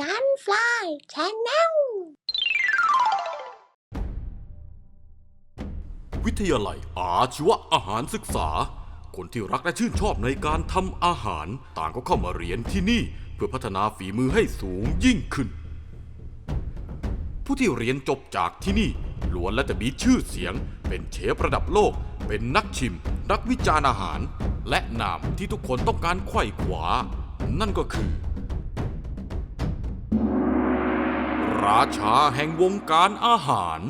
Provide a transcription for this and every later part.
จันฟลายชแนลวิทยาลัยอาชีวะอาหารศึกษา คนที่รักและชื่นชอบในการทำอาหาร ต่างก็เข้ามาเรียนที่นี่ เพื่อพัฒนาฝีมือให้สูงยิ่งขึ้น ผู้ที่เรียนจบจากที่นี่ล้วนและจะมีชื่อเสียง เป็นเชฟระดับโลก เป็นนักชิม นักวิจารณ์อาหาร และนามที่ทุกคนต้องการไขว่คว้านั่นก็คือ ราชาแห่งวงการอาหาร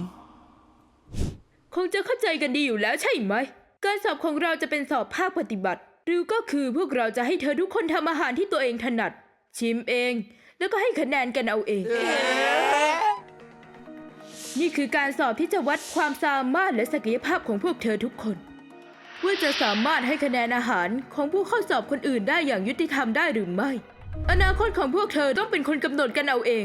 คงจะเข้าใจกันดีอยู่แล้วใช่ไหม การสอบของเราจะเป็นสอบภาคปฏิบัติ หรือก็คือพวกเราจะให้เธอทุกคนทำอาหารที่ตัวเองถนัด ชิมเอง แล้วก็ให้คะแนนกันเอาเอง นี่คือการสอบที่จะวัดความสามารถและศักยภาพของพวกเธอทุกคน ว่าจะสามารถให้คะแนนอาหารของผู้เข้าสอบคนอื่นได้อย่างยุติธรรมได้หรือไม่ อนาคตของพวกเธอต้องเป็นคนกำหนดกันเอาเอง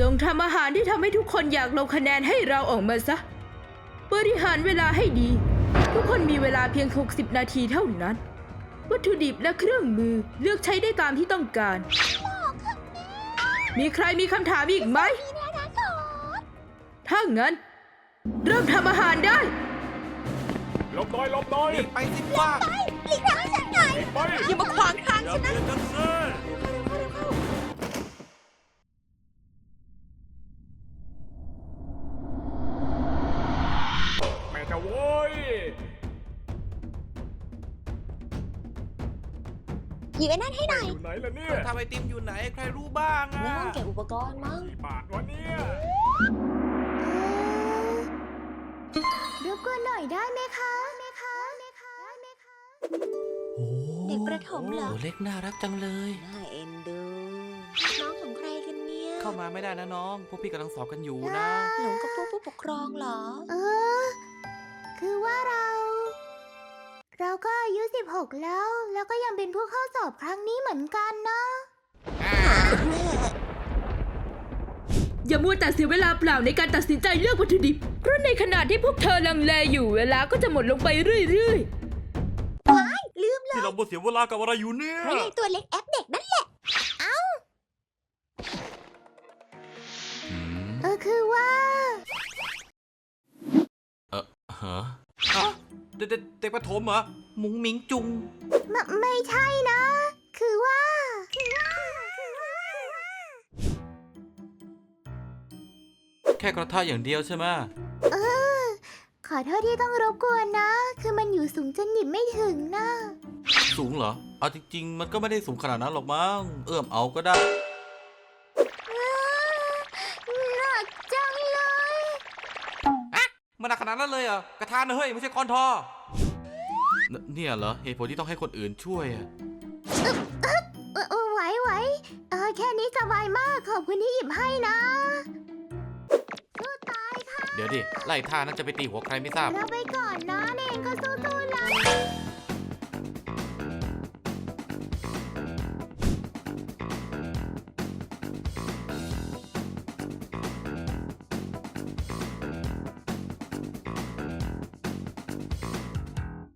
จงทำอาหารที่ทำให้ทุกคนอยากลงคะแนนให้เราออกมาซะ บริหารเวลาให้ดี ทุกคนมีเวลาเพียง 60 นาทีเท่านั้น วัตถุดิบและเครื่องมือเลือกใช้ได้ตามที่ต้องการ มีใครมีคำถามอีกไหม ถ้างั้น เริ่มทำอาหารได้ ลบน้อยลบน้อย ไปสิว่าหลีกทางให้ฉันหน่อยไปอย่ามาขวางทางอย่าฉันนะเบียดกันสิ แม่จะโว้ย หยิบไอ้นั่นให้หน่อยอยู่ไหนล่ะเนี่ยทำไอติมอยู่ไหนใครรู้บ้างในอะห้องเก็บอุปกรณ์มั้งกี่บาทวะเนี่ย รบกวนหน่อยได้ไหมคะไหมคะไหมคะไหมคะโอ้เด็กประถมเหรอเล็กน่ารักจังเลย น่าเอ็นดู น้องของใครกันเนี่ยเข้ามาไม่ได้นะน้อง พวกพี่กำลังสอบกันอยู่นะ หลงกับพวกผู้ปกครองเหรอ เออ คือว่าเรา เราก็อายุ 16 แล้ว แล้วก็ยังเป็นผู้เข้าสอบครั้งนี้เหมือนกันนะ อย่ามัวแต่เสียเวลาเปล่าในการตัดสินใจเลือกวัตถุดิบ เพราะในขณะที่พวกเธอลังเลอยู่เวลาก็จะหมดลงไปเรื่อยลืมเลยที่เราบ่เสียเวลากับอะไรอยู่เนี่ยเพราะยายตัวเล็กแอปเด็กนั่นแหละ เเด็กเด็กเด็กประถมเหรอมุ้งมิงจุง ไม่ไม่ใช่นะคือว่าคือว่าแค่กระทะอย่างเดียวใช่ไหมเออ ขอโทษที่ต้องรบกวนนะ คือมันอยู่สูงจนหยิบไม่ถึงนะ สูงเหรอ เอาจริง ๆ มันก็ไม่ได้สูงขนาดนั้นหรอกมั้ง เอื้อมเอาก็ได้ มันหนักขนาดนั้นเลยเหรอะกระทะนะเฮ้ยไม่ใช่ก้อนทอเนี่ยเหรอเหตุผลที่ต้องให้คนอื่นช่วยอะเออเออไหวไหวเออแค่นี้สบายมากขอบคุณที่หยิบให้นะสู้ตายค่ะ เดี๋ยวดิไล่ท่านั้นจะไปตีหัวใครไม่ทราบ เราไปก่อนนะเนงก็